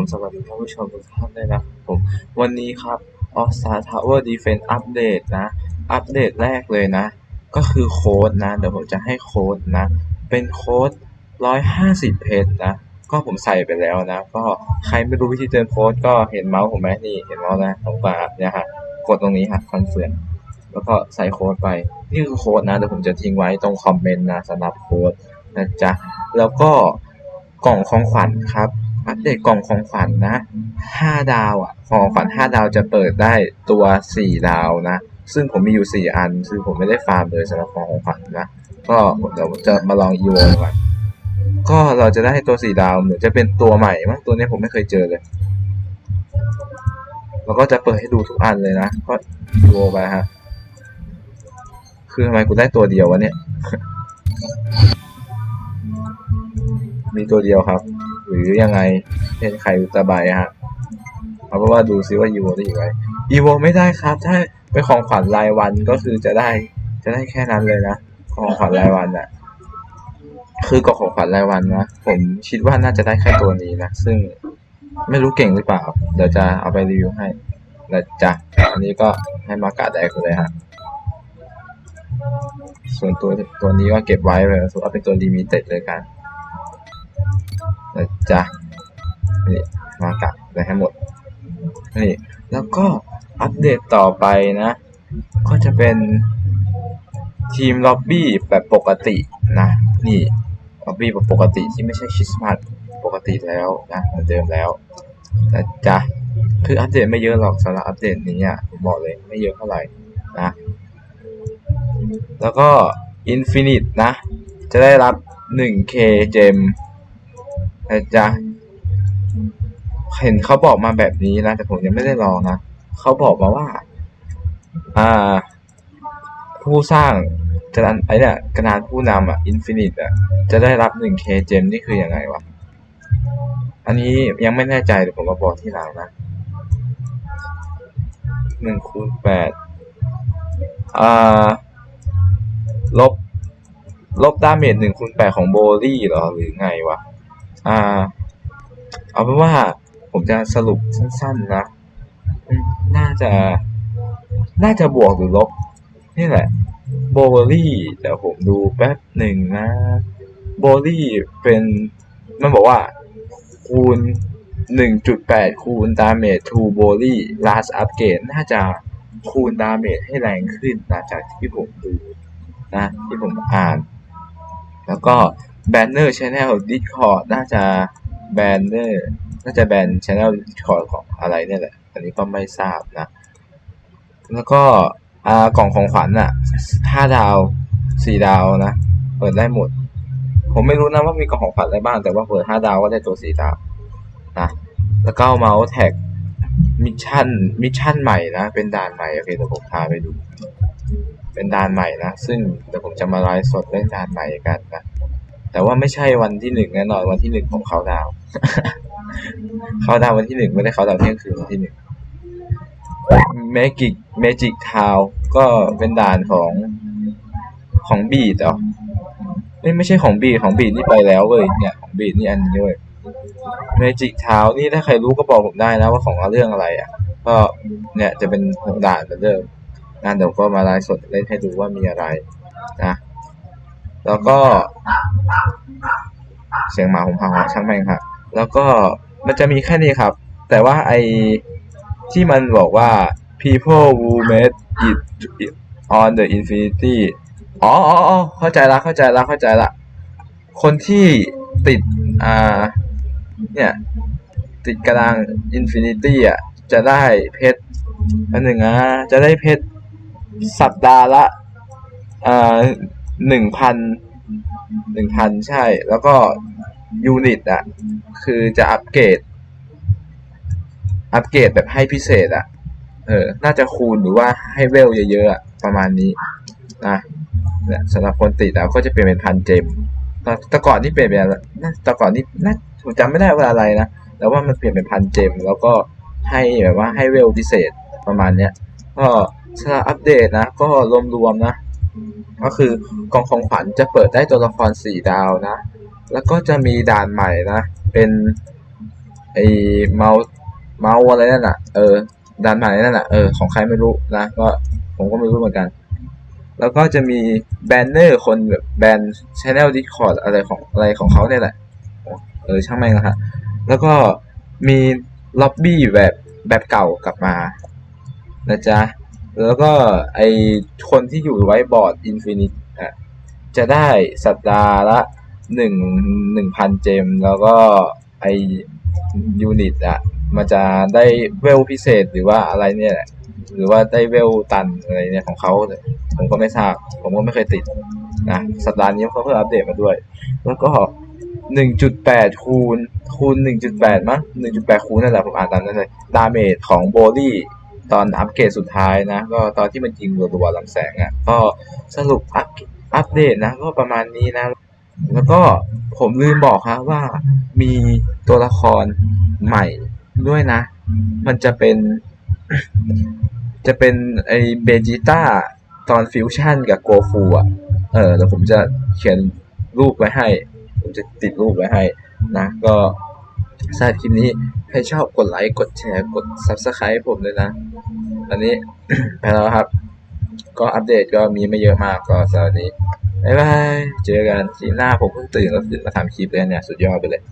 ผมสวัสดีท่านผู้ชมทุกท่านเลยนะผมวันนี้ครับ All Star Tower Defense อัปเดตนะ อัปเดตแรกเลยนะ ก็คือโค้ดนะ เดี๋ยวผมจะให้โค้ดนะ เป็นโค้ด 150 เพชรนะ ก็ผมใส่ไปแล้วนะ ก็ใครไม่รู้วิธีเติมโค้ดก็เห็นเมาส์ผมไหมนี่ เห็นเมาส์นะตรงกลางเนี่ยฮะกดตรงนี้ฮะคอนเฟิร์มแล้วก็ใส่โค้ดไป นี่คือโค้ดนะเดี๋ยวผมจะทิ้งไว้ตรงคอมเมนต์นะสำหรับโค้ดนะจ๊ะแล้วก็กล่องของขวัญครับ อัปเดตกล่องของขวัญนะ 5 ดาวอะ ของขวัญ5ดาวจะเปิดได้ตัว 4 ดาวนะ ซึ่งผมมีอยู่ 4 อัน ซึ่งผมไม่ได้ฟาร์มเลยสำหรับของของขวัญนะ ก็เดี๋ยวจะมาลองอีโวก่อน ก็เราจะได้ตัว 4 ดาวเหมือนจะเป็นตัวใหม่มั้งตัวนี้ผมไม่เคยเจอเลยแล้วก็จะเปิดให้ดูทุกอันเลยนะ ก็อีโวไปฮะ คือทำไมกูได้ตัวเดียววะเนี่ย มีตัวเดียวครับ หรือยังไงเป็นใครตะใบฮะเอาเป็นว่าดูซิว่าอีโวได้ยังไงอีโวไม่ได้ครับ ถ้าเป็นของขวัญรายวันก็คือจะได้จะได้แค่นั้นเลยนะของขวัญรายวันอะคือกับของขวัญรายวันนะผมคิดว่าน่าจะได้แค่ตัวนี้นะซึ่งไม่รู้เก่งหรือเปล่า เดี๋ยวจะเอาไปรีวิวให้นะจ๊ะอันนี้ก็ให้มากาแดกเลยฮะส่วนตัวตัวนี้ก็เก็บไว้เลยถือาเป็นตัวลิมิเต็ดเลยกัน นะจ๊ะนี่มากะไปให้หมดนี่แล้วก็อัปเดตต่อไปนะ ก็จะเป็นทีมล็อบบี้แบบปกตินะ นี่ล็อบบี้แบบปกติที่ไม่ใช่คริสต์มาสปกติแล้วนะเหมือนเดิมแล้วนะจ๊ะคืออัปเดตไม่เยอะหรอกสำหรับอัปเดตนี้อะผมบอกเลยไม่เยอะเท่าไหร่นะ แล้วก็ Infinite นะ จะได้รับ 1k เจม นะจ๊ะเห็นเขาบอกมาแบบนี้นะแต่ผมยังไม่ได้ลองนะเขาบอกมาว่า อ่า ผู้สร้างกระดานไอ้เนี่ยกระดานผู้นำอะอินฟินิตอะจะได้รับ 1k เจมนี่คือยังไงวะ อันนี้ยังไม่แน่ใจเดี๋ยวผมมาบอกที่หลังนะหนึ่งคูณแปดอ่า ลบ ลบดาเมจหนึ่งคูณแปดของโบลี่เหรอ หรือไงวะ อ่า เอาเป็นว่าผมจะสรุปสั้นๆนะน่าจะ น่าจะบวกหรือลบ นี่แหละ โบเวอรี่เดี๋ยวผมดูแป๊บหนึ่งนะ โบลี่เป็นมันบอกว่า คูณ 1.8 คูณดาเมจทูโบลี่ last upgrade น่าจะคูณดาเมจให้แรงขึ้นนะจากที่ผมดูนะ ที่ผมอ่าน แล้วก็ Banner Channel Discord น่าจะ Banner น่าจะแบน Channel Discord ของอะไรเนี่ยแหละ อันนี้ก็ไม่ทราบนะ แล้วก็อ่ากล่องของขวัญอะห้าดาวสี่ดาวนะ เปิดได้หมด ผมไม่รู้นะว่ามีกล่องของขวัญอะไรบ้าง แต่ว่าเปิดห้าดาวก็ได้ตัวสี่ดาวนะ แล้วก็เมาส์แท็กมิชชั่นมิชชั่นใหม่นะ เป็นด่านใหม่ โอเคเดี๋ยวผมพาไปดู เป็นด่านใหม่นะ ซึ่งเดี๋ยวผมจะมาไลฟ์สดเล่นด่านใหม่กันนะ แต่ว่าไม่ใช่วันที่หนึ่งแน่นอนวันที่หนึ่งของเขาดาวเขาดาววันที่หนึ่งไม่ได้เขาดาวเที่ยงคืนวันที่หนึ่งเมจิกเมจิกทาวก็เป็นด่านของของบีดเหรอไม่ไม่ใช่ของบีดของบีดนี่ไปแล้วเว้ยเนี่ยของบีดนี่อันนี้เว้ยเมจิกทาวนี่ถ้าใครรู้ก็บอกผมได้นะว่าของเรื่องอะไรอะ ก็เนี่ยจะเป็นหกด่านเหมือนเดิมงานเดี๋ยวก็มาไลฟ์สดเล่นให้ดูว่ามีอะไรนะ แล้วก็ เสียงหมาผมพังละช่างแม่งครับแล้วก็มันจะมีแค่นี้ครับ แต่ว่าไอที่มันบอกว่า people who made it on the infinity อ๋ออ๋ออ๋อเข้าใจละเข้าใจละเข้าใจละ คนที่ติด อ่า เนี่ย ติดกระดาง infinity อะ จะได้เพชรอันหนึ่งอะ จะได้เพชรสัปดาห์ละ อ่า หนึ่งพันหนึ่งพันใช่ แล้วก็ยูนิตอะ คือจะอัปเกรด อัปเกรดแบบให้พิเศษอะ เออ น่าจะคูณหรือว่าให้เวลเยอะๆประมาณนี้นะเนี่ยสำหรับคนติดแล้วก็จะเปลี่ยนเป็นพันเจมแต่แต่ก่อนนี่เปลี่ยนเป็นอะไรนะแต่ก่อนนี่น่าผมจำไม่ได้ว่าอะไรนะแต่ว่ามันเปลี่ยนเป็นพันเจมแล้วก็ให้แบบว่าให้เวลพิเศษประมาณเนี้ยก็สำหรับอัปเดตนะ ก็รวมๆนะ ก็คือกองของขวัญจะเปิดได้ตัวละครสี่ดาวนะ แล้วก็จะมีด่านใหม่นะ เป็นไอ้เมาส์เมาส์อะไรนั่นน่ะ เออด่านไอ้นั่นน่ะ เออ ของใครไม่รู้นะ ก็ผมก็ไม่รู้เหมือนกัน แล้วก็จะมีแบนเนอร์คนแบบแบนชแนลดิคอร์ดอะไรของอะไรของเขาเนี่ยแหละ เออ ช่างแม่งนะฮะ แล้วก็มีล็อบบี้แบบแบบเก่ากลับมานะจ๊ะ แล้วก็ไอคนที่อยู่ไว้บอร์ดอินฟินิตอะจะได้สัปดาห์ละหนึ่งหนึ่งพันเจม แล้วก็ไอยูนิตอะมันจะได้เวลพิเศษหรือว่าอะไรเนี่ยแหละหรือว่าได้เวลตันอะไรเนี่ยของเขาผมก็ไม่ทราบ ผมก็ไม่เคยติดนะสัปดาห์นี้เขาเพิ่งอัปเดตมาด้วย แล้วก็หนึ่งจุดแปดคูณคูณหนึ่งจุดแปดมั้งหนึ่งจุดแปดคูณนั่นแหละผมอ่านตามนั้นเลยดาเมจของโบลี่ ตอนอัปเกรดสุดท้ายนะ ก็ตอนที่มันยิงรัวๆลำแสงอะ ก็สรุปอัปอัปเดตนะ ก็ประมาณนี้นะ แล้วก็ผมลืมบอกครับว่ามีตัวละครใหม่ด้วยนะ มันจะเป็น จะเป็นไอเบจิต้าตอนฟิวชั่นกับโกฟูอะ เออเดี๋ยวผมจะเขียนรูปไว้ให้ ผมจะติดรูปไว้ให้นะ ก็ สำหรับคลิปนี้ใครชอบกดไลค์กดแชร์กด Subscribe ผมเลยนะอันนี้ ไปแล้วครับ ก็อัปเดตก็มีไม่เยอะมากก็สวับนี้บ๊ายบายเจอกันคลิปหน้าผมเพิ่งตื่นแล้วตื่นมาทำคลิปเลยเนี่ย สุดยอดไปเลย